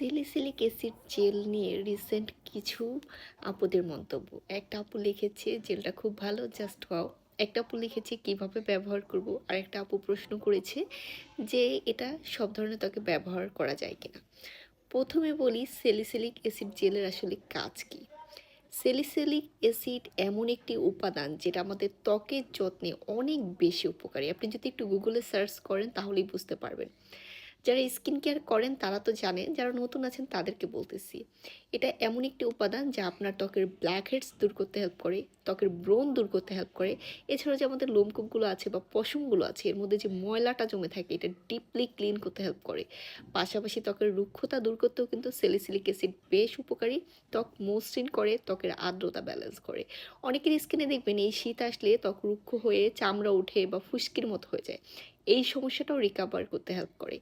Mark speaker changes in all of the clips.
Speaker 1: সিলিসিলিক acid gel নিয়ে recent কিছু আপুদের মন্তব্য। একটা আপু লিখেছে, জেলটা খুব ভালো, জাস্ট ওয়াও। একটা আপু লিখেছে, কীভাবে ব্যবহার করব? আর একটা আপু প্রশ্ন করেছে যে, এটা সব ধরনের ত্বকে ব্যবহার করা যায় কিনা? প্রথমে বলি সেলিসিলিক অ্যাসিড জেলের আসলে কাজ কী? সেলিসিলিক অ্যাসিড এমন একটি উপাদান যেটা আমাদের ত্বকের যত্নে অনেক বেশি উপকারী। আপনি যদি একটু গুগলে সার্চ করেন, তাহলেই বুঝতে পারবেন। যারা স্কিন কেয়ার করেন তারা তো জানেন, যারা নতুন আছেন তাদেরকে বলতেছি। এটা এমন একটি উপাদান যা আপনার ত্বকের ব্ল্যাক হেডস দূর করতে হেল্প করে, ত্বকের ব্রণ দূর করতে হেল্প করে। এছাড়াও যে আমাদের লোমকূপগুলো আছে বা পশমগুলো আছে, এর মধ্যে যে ময়লাটা জমে থাকে, এটা ডিপলি ক্লিন করতে হেল্প করে। পাশাপাশি ত্বকের রুক্ষতা দূর করতেও কিন্তু সেলিসিলিক অ্যাসিড বেশ উপকারী। ত্বক মসৃণ করে, ত্বকের আর্দ্রতা ব্যালেন্স করে। অনেকের স্কিনে দেখবেন এই শীত আসলে ত্বক রুক্ষ হয়ে চামড়া উঠে বা ফুসকির মতো হয়ে যায়। এই সমস্যাটাও রিকাভার করতে হেল্প করে।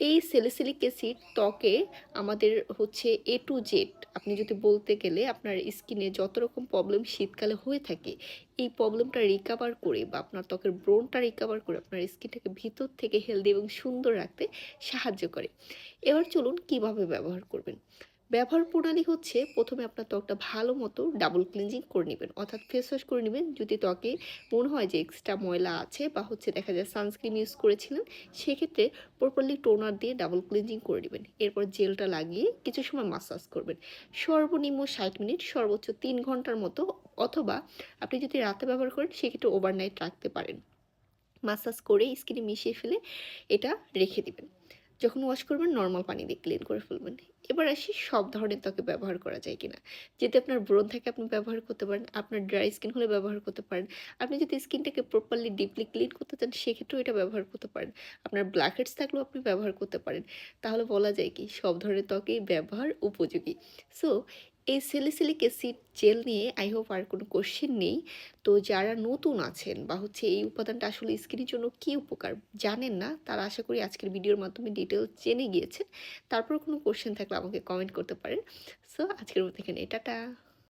Speaker 1: এই সেলিসিলিক অ্যাসিড ত্বকে আমাদের হচ্ছে এ টু জেড আপনি যদি বলতে গেলে আপনার স্কিনে যত রকম প্রবলেম শীতকালে হয়ে থাকে, এই প্রবলেমটা রিকাভার করে বা আপনার ত্বকের ব্রণটা রিকাভার করে আপনার স্কিনটাকে ভিতর থেকে হেলদি এবং সুন্দর রাখতে সাহায্য করে। এবার চলুন কীভাবে ব্যবহার করবেন? ব্যবহার প্রণালী হচ্ছে প্রথমে আপনার ত্বকটা ভালো মতো ডাবল ক্লিনজিং করে নেবেন। অর্থাৎ ফেস ওয়াশ করে নেবেন। যদি ত্বকে মনে হয় যে এক্সট্রা ময়লা আছে বা হচ্ছে দেখা যায় সানস্ক্রিন ইউজ করেছিলেন, সেক্ষেত্রে প্রপারলি টোনার দিয়ে ডাবল ক্লিনজিং করে নেবেন। এরপর জেলটা লাগিয়ে কিছু সময় মাসাজ করবেন। সর্বনিম্ন ষাট মিনিট, সর্বোচ্চ তিন ঘণ্টার মতো অথবা আপনি যদি রাতে ব্যবহার করেন, সেক্ষেত্রে ওভারনাইট রাখতে পারেন। মাসাজ করে স্কিনে মিশিয়ে ফেলে এটা রেখে দিবেন। যখন ওয়াশ করবেন নর্মাল পানি দিয়ে ক্লিন করে ফেলবেন। এবার আসি সব ধরনের ত্বকে ব্যবহার করা যায় কিনা। যদি আপনার ব্রণ থাকে, আপনি ব্যবহার করতে পারেন। আপনার ড্রাই স্কিন হলে ব্যবহার করতে পারেন। আপনি যদি স্কিনটাকে প্রপারলি ডিপলি ক্লিন করতে চান, সেক্ষেত্রেও এটা ব্যবহার করতে পারেন। আপনার ব্ল্যাক হেডস থাকলেও আপনি ব্যবহার করতে পারেন। তাহলে বলা যায় কি, সব ধরনের ত্বকেই ব্যবহার উপযোগী। সো এই সেলিসিলিক অ্যাসিড জেল নিয়ে আই হোপ আর কোনো কোশ্চেন নেই। তো যারা নতুন আছেন বা হচ্ছে এই উপাদানটা আসলে স্কিনের জন্য কি উপকার জানেন না, তারা আশা করি আজকের ভিডিওর মাধ্যমে ডিটেল জেনে গিয়েছেন। তারপর কোনো কোশ্চেন থাকলে আমাকে কমেন্ট করতে পারেন। সো আজকের মতো এখানে টাটা!